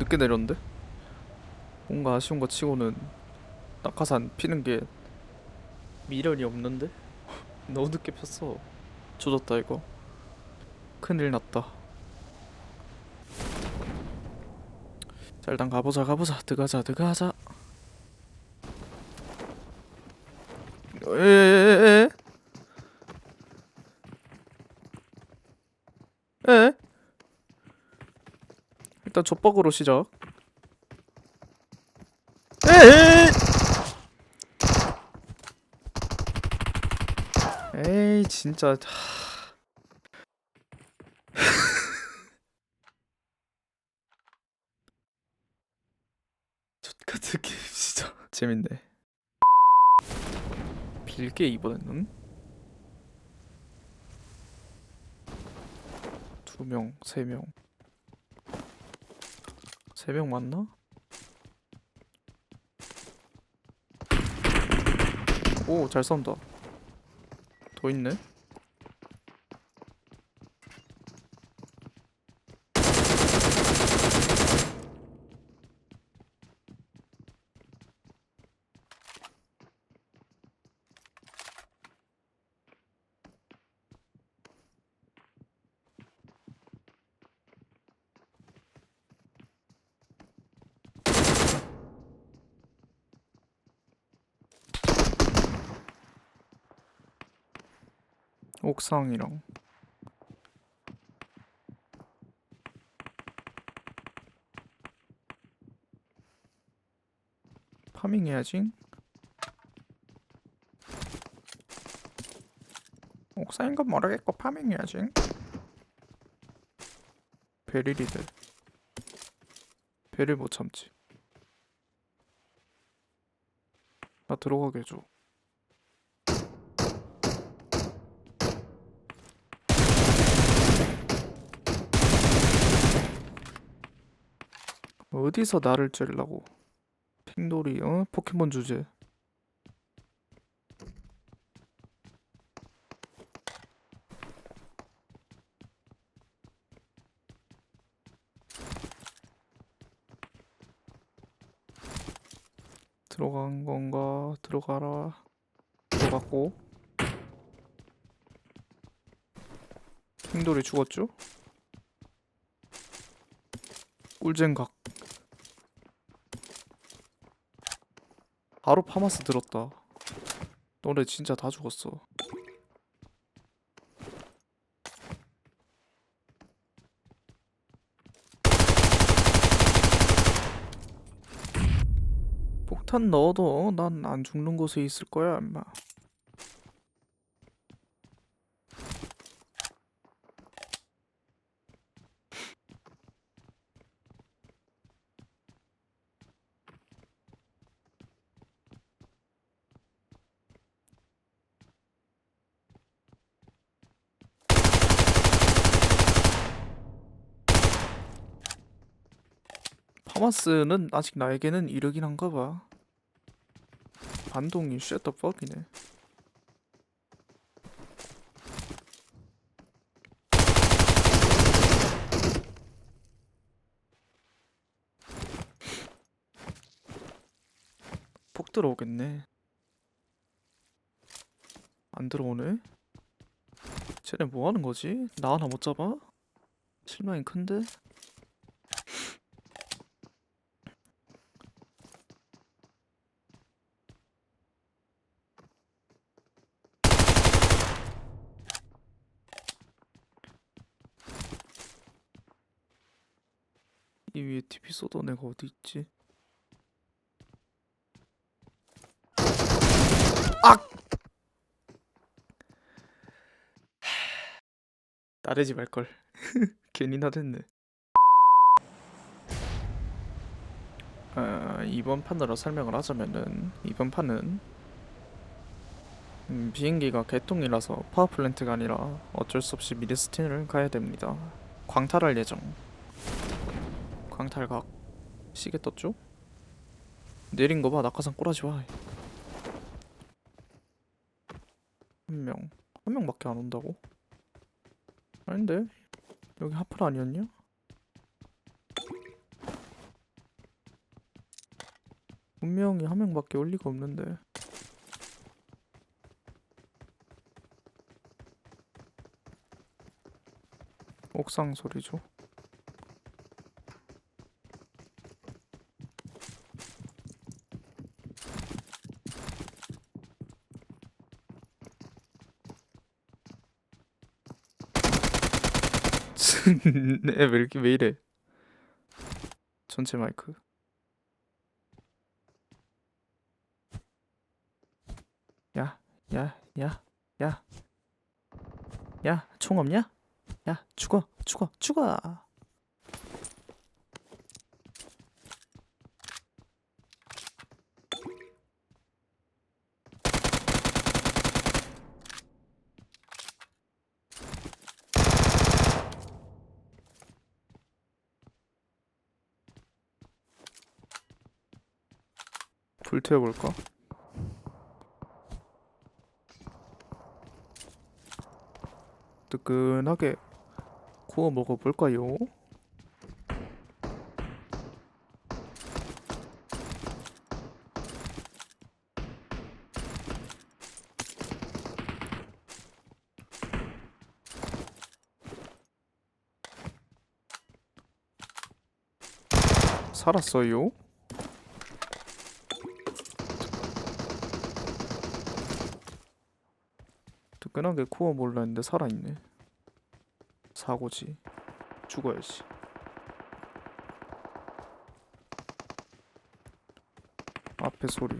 늦게 내렸는데? 뭔가 아쉬운 거 치고는 낙하산 피는 게 미련이 없는데? 너무 늦게 폈어. 조졌다 이거. 큰일 났다. 자 일단 가보자 가보자. 들어가자 들어가자. 에에에에 에? 일단 족박으로 시작. 에이! 에이 진짜 하... 족같은 게임 진짜. 재밌네. 빌게 이번에는? 두 명, 세 명, 세명 맞나? 오, 잘 쏜다. 더 있네. 옥상이랑 파밍 해야지. 옥상인 건 모르겠고 파밍 해야지. 베릴이들. 배를 못 참지. 나 들어가게 해줘. 어디서 나를 째려고? 핑돌이 어? 포켓몬 주제. 들어간 건가? 들어가라. 들어갔고. 핑돌이 죽었죠? 꿀잼 각 바로 파마스 들었다. 너네 진짜 다 죽었어. 폭탄 넣어도 난 안 죽는 곳에 있을 거야, 임마. 파마스는 아직 나에게는 이르긴 한가 봐. 반동이 쉣더 퍽이네. 폭 들어오겠네. 안 들어오네. 쟤네 뭐 하는 거지? 나 하나 못 잡아? 실망이 큰데? 이 위에 TP 쏘던 애가 어디 있지? 악! 나대지 말걸. 괜히 나댔네. 아, 이번 판으로 설명을 하자면은 이번 판은 음, 비행기가 개통이라서 파워플랜트가 아니라 어쩔 수 없이 미드스틴을 가야 됩니다. 광탈할 예정. 광탈각 시계 떴죠? 내린 거 봐 낙하산 꼬라지 와. 한 명, 한 명밖에 안 온다고? 아닌데 여기 하플 아니었냐? 분명히 한 명밖에 올 리가 없는데. 옥상 소리죠. 왜 이렇게 왜 이래? 전체 마이크. 야, 야, 야, 야. 야, 총 없냐? 야, 죽어, 죽어, 죽어. 불태워볼까? 뜨끈하게 구워 먹어볼까요? 살았어요? 뜨끈하게 구워 먹으려 했는데 살아있네. 사고지. 죽어야지. 앞에 소리.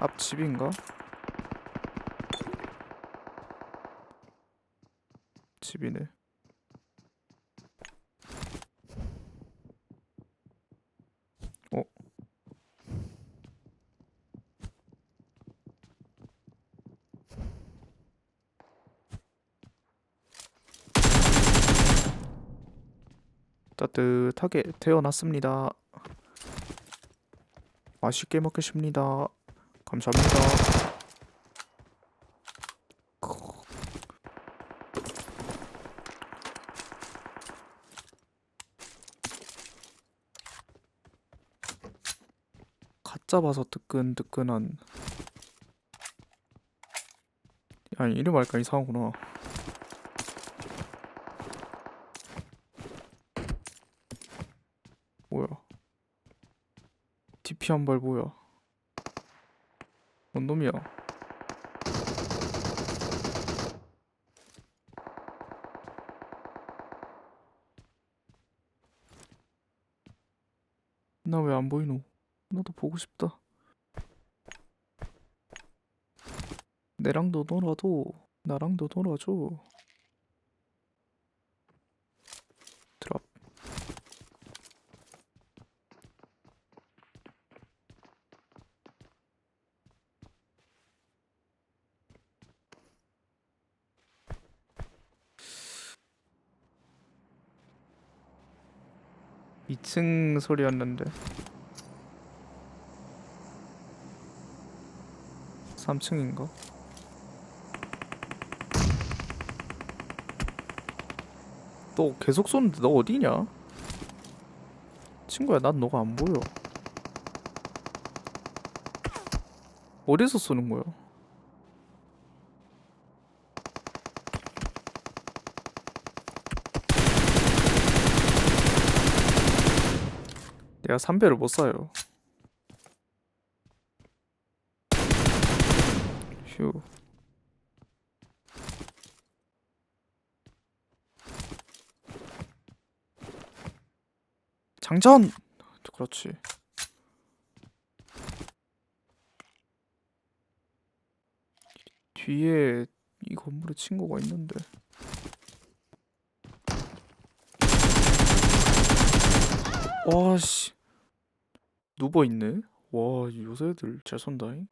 앞집인가? 집이네 어? 따뜻하게 태어났습니다. 맛있게 먹겠습니다. 감사합니다. 갓 잡아서 뜨끈뜨끈한 아니 이름 할까 이상하구나 뭐야 DP 한발 뭐야 뭔 놈이야? 나 왜 안 보이노? 나도 보고 싶다. 내랑도 놀아도 나랑도 놀아줘 2층 소리였는데 3층인가? 너 계속 쏘는데 너 어디냐? 친구야 난 너가 안 보여 어디서 쏘는 거야? 내가 3배를 못 쏴요. 휴. 장전! 그렇지. 뒤에 이 건물에 친구가 있는데 와씨. 누워 있네? 와 요새 애들 잘 쏜다잉